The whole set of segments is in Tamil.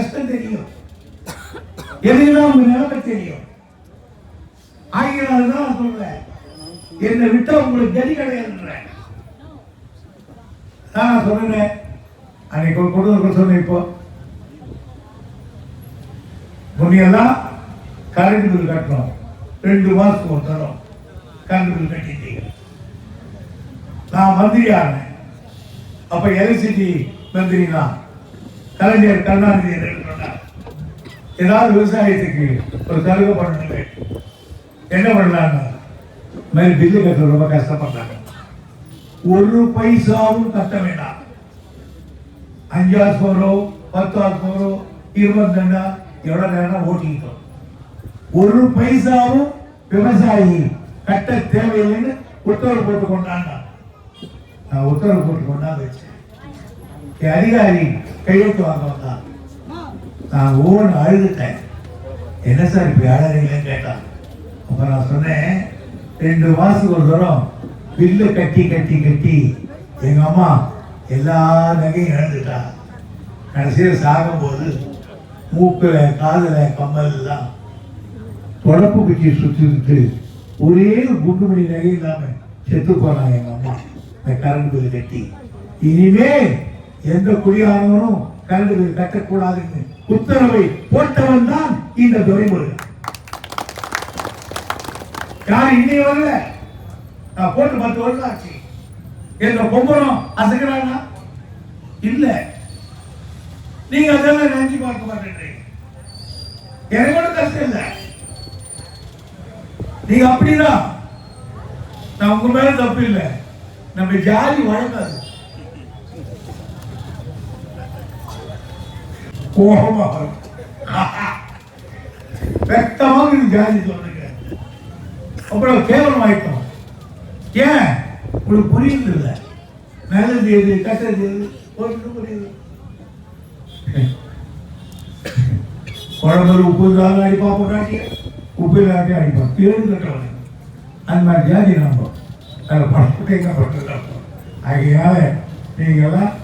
கஷ்டம் தெரியும். எதையெல்லாம் உங்க நிலைமை தெரியும்? ஆகியனால தான் சொல்றேன். என்னை விட்டா உங்களுக்கு கதி கிடையாதுன்றேன் நான் சொன்னேன் அன்னைக்கு ஒரு கொடுத்து சொன்னேன் இப்போ. முன்னையெல்லாம் கரண்ட் பில் கட்டணும். ரெண்டு மாசத்துக்கு ஒரு தரம் கரண்ட் பில் கட்டிட்டீங்க. நான் மந்திரி ஆனேன் அப்ப எலக்ட்ரிசிட்டி மந்திரி தான் கலைஞர் கருணாநிதி என்ன சொன்னார். ஏதாவது விவசாயத்துக்கு ஒரு சலுகை பண்ணணுமே என்ன பண்ணலாங்க மாதிரி பில்லு கட்ட ரொம்ப கஷ்டப்பட்டாங்க ஒரு பைசாவும் கட்ட வேண்டாம். அஞ்சாவது போறோ பத்தாவது போறோ இருபத்தி ரெண்டா எவ்வளவு நேரம் ஓட்டிக்கிட்டோம். ஒரு பைசாவும் விவசாயி கட்ட தேவையில்லைன்னு உத்தரவு போட்டு கொண்டாங்க. நான் உத்தரவு போட்டு கொண்டாந்து வச்சேன் அதிகாரி கையெழுத்து வாங்க வந்தான். நான் ஓன் அழுதுட்டேன். என்ன சார் இப்படி அழறீங்கன்னு கேட்டான். அப்ப நான் சொன்னேன் ரெண்டு மாசத்துக்கு ஒரு தூரம் பில்லு கட்டி கட்டி கட்டி எங்க அம்மா எல்லா நகையும் இழந்துட்டா. கடைசியில் சாகும்போது மூக்குல காதில் கம்மல் எல்லாம் தொடப்பு குச்சி சுற்றிட்டு ஒரே குண்டு மணி நகை இல்லாமல் செத்து போனாங்க எங்கள் அம்மா. இந்த கரண்ட் பில் கட்டி. இனிமே எந்த குடியானவனும் கரண்ட் பில் கட்டக்கூடாதுன்னு உத்தரவை போட்டவன் தான் இந்த துறைமுருகன் யார் இன்னைக்கு வரல. நான் போட்டு பத்து வருஷம் ஆச்சு எங்க பொம்பரம் அசைக்கிறானா இல்ல. நீங்க அதெல்லாம் நினைச்சு பார்க்க மாட்டேன்றீங்க. எனக்கு கஷ்டம் இல்லை. நீங்க அப்படிதான். நான் உங்க மேல தப்பு இல்லை. நம்ம ஜாதி வழங்காது கோபமா வரும். வெக்கமாக இது ஜாதி சொல்லுங்க அப்புறம் கேவலம் ஆயிட்டோம். ஏன்? உங்களுக்கு புரியுது இல்லை. நல்லது எது கட்டது எது? ஒன்றும் புரியுது. குழம்பு உப்பு இல்லாத அடிப்பா போட்டாட்டி உப்பு இல்லாட்டி அடிப்பா. பேரு கட்டவன் அந்த மாதிரி ஜாதி நம்ம அதில் படுத்துக்கப்பட்டிருக்கோம் ஆகையால் நீங்களாம்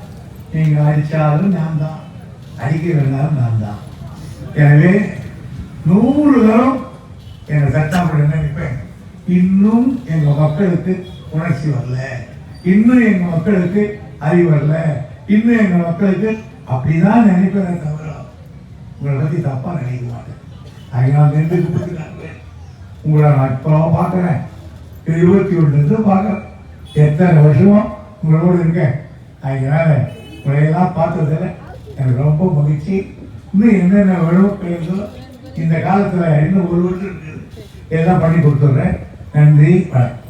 நீங்கள் அடித்தாலும் நான் தான். அடிக்கிறதுனாலும் நான் தான். எனவே நூறு தரம் எங்கள் சட்டாப்பட நினைப்பேன்? இன்னும் எங்கள் மக்களுக்கு உணர்ச்சி வரல. இன்னும் எங்கள் மக்களுக்கு அறிவு வரல. இன்னும் எங்கள் மக்களுக்கு அப்படிதான் நினைப்பேன் தவிர உங்களை பத்தி தப்பா நினைக்க மாட்டேன். நான் நின்று கொடுத்துருக்காங்க உங்களை நான் இப்போ பார்க்குறேன். இருபத்தி ஒன்று பார்க்குறேன். எத்தனை வருஷமும் உங்களோடு இருக்கேன். அதனால உங்களையெல்லாம் பார்த்ததில்லை. எனக்கு ரொம்ப மகிழ்ச்சி. இன்னும் என்னென்ன விழாக்கள் இந்த காலத்தில் இன்னும் ஒரு வருஷம் இருக்குது. எல்லாம் பண்ணி கொடுத்துட்றேன். நன்றி. வணக்கம்.